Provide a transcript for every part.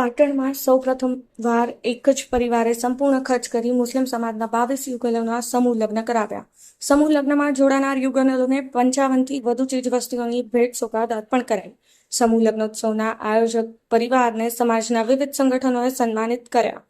પાટણમાં સૌપ્રથમ વાર એક જ પરિવારે સંપૂર્ણ ખર્ચ કરી મુસ્લિમ સમાજના બાવીસ યુગલોના સમૂહ લગ્ન કરાવ્યા. સમૂહ લગ્નમાં જોડાનાર યુગલોને પંચાવનથી વધુ ચીજવસ્તુઓની ભેટ સોગાદ અર્પણ કરાઈ. સમૂહ લગ્નોત્સવના આયોજક પરિવારને સમાજના વિવિધ સંગઠનોએ સન્માનિત કર્યા.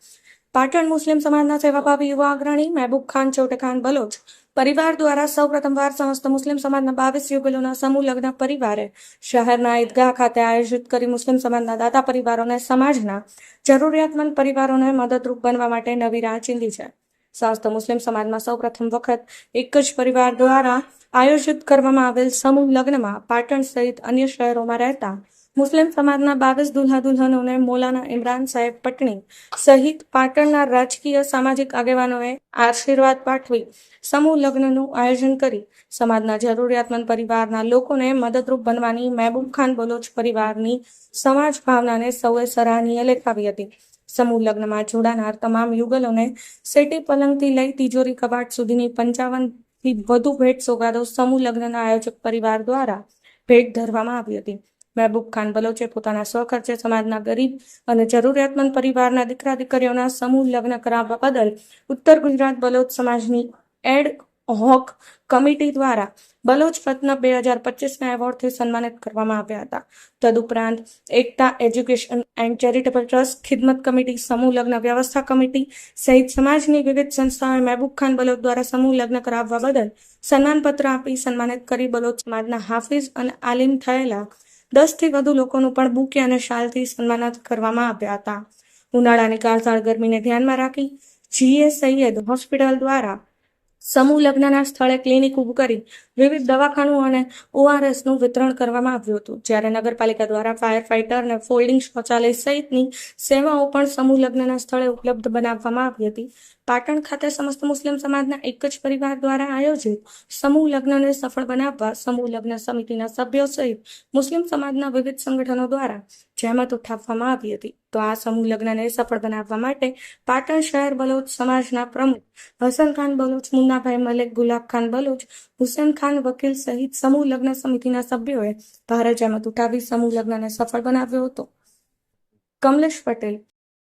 પાટણ મુસ્લિમ સમાજના સેવાભાવી યુવા અગ્રણી મહેબૂબ ખાન ચોટેખાન બલોચ પરિવાર દ્વારા સૌ પ્રથમવાર સમસ્ત મુસ્લિમ સમાજના બાવીસ યુગલોના સમૂહ લગ્ન પરિવારે શહેરના ઈદગાહ ખાતે આયોજિત કરી મુસ્લિમ સમાજના દાતા પરિવારોને સમાજના જરૂરિયાતમંદ પરિવારોને મદદરૂપ બનવા માટે નવી રાહ ચીંધી છે. સમસ્ત મુસ્લિમ સમાજમાં સૌ પ્રથમ વખત એક જ પરિવાર દ્વારા આયોજિત કરવામાં આવેલ સમૂહ લગ્નમાં પાટણ સહિત અન્ય શહેરોમાં રહેતા મુસ્લિમ સમાજના બાવીસ દુલ્હા દુલ્હનોને મોલાના ઇમરાન સાહેબ પટણી સહિત પાટણના રાજકીય સામાજિક આગેવાનોએ આશીર્વાદ પાઠવી સમૂહ લગ્નનું આયોજન કરી સમાજના જરૂરિયાતમંદ પરિવારના લોકોને મદદરૂપ બનવાની મહેબૂબ ખાન બલોચ પરિવારની સમાજ ભાવનાને સૌએ સરાહનીય લેખાવી હતી. સમૂહ લગ્નમાં જોડાનાર તમામ યુગલોને સેટી પલંગથી લઈ તિજોરી કબાટ સુધીની પંચાવનથી વધુ ભેટ સોગાદો સમૂહ લગ્નના આયોજક પરિવાર દ્વારા ભેટ ધરવામાં આવી હતી. મહેબૂબ ખાન બલોચે પોતાના સ્વખર્ચે સમાજના ગરીબ અને જરૂરિયાતમંદ પરિવારના દીકરા દીકરીઓના સમૂહ લગ્ન કરાવવા બદલ ઉત્તર ગુજરાત બલોચ સમાજની એડ હોક કમિટી દ્વારા બલોચ રત્ન બે હજાર પચીસના એવોર્ડથી સન્માનિત કરવામાં આવ્યા હતા. તદુપરાંત Ekta education and charitable trust, Khidmat committee, સમૂહ લગ્ન વ્યવસ્થા કમિટી સહિત સમાજની વિવિધ સંસ્થાઓએ મહેબૂબ ખાન બલોચ દ્વારા સમૂહ લગ્ન કરાવવા બદલ સન્માનપત્ર આપી સન્માનિત કરી બલોચ સમાજના હાફિઝ અને આલિમ થયેલા દસથી વધુ લોકોનું પણ બુકે અને શાલથી સન્માનિત કરવામાં આવ્યા હતા. ઉનાળાની કાળઝાળ ગરમીને ધ્યાનમાં રાખી જીએ સૈયદ હોસ્પિટલ દ્વારા સમૂહ લગ્નના સ્થળે ક્લિનિક ઊભું કરી વિવિધ દવાખાનું અને ઓઆરએસનું વિતરણ કરવામાં આવ્યું હતું. જ્યારે નગરપાલિકા દ્વારા ફાયર ફાઇટર અને ફોલ્ડિંગ શૌચાલય સહિતની સેવાઓ પણ સમૂહ લગ્નના સ્થળે ઉપલબ્ધ બનાવવામાં આવી હતી. પાટણ ખાતે સમસ્ત મુસ્લિમ સમાજના એક જ પરિવાર દ્વારા આયોજિત સમૂહ લગ્નને સફળ બનાવવા સમૂહ લગ્ન સમિતિના સભ્યો સહિત મુસ્લિમ સમાજના વિવિધ સંગઠનો દ્વારા જહેમત ઉઠાવવામાં આવી હતી. તો આ સમૂહ લગ્નને સફળ બનાવવા માટે પાટણ શહેર બલોચ સમાજના પ્રમુખ હસન ખાન બલોચ, મુન્નાભાઈ મલેક, ગુલાબ ખાન બલોચ હુસેનખાન વકીલ સહિત સમૂહ લગ્ન સમિતિના સભ્યોએ ભારે જહેમત ઉઠાવી સમૂહ લગ્નને સફળ બનાવ્યો હતો. કમલેશ પટેલ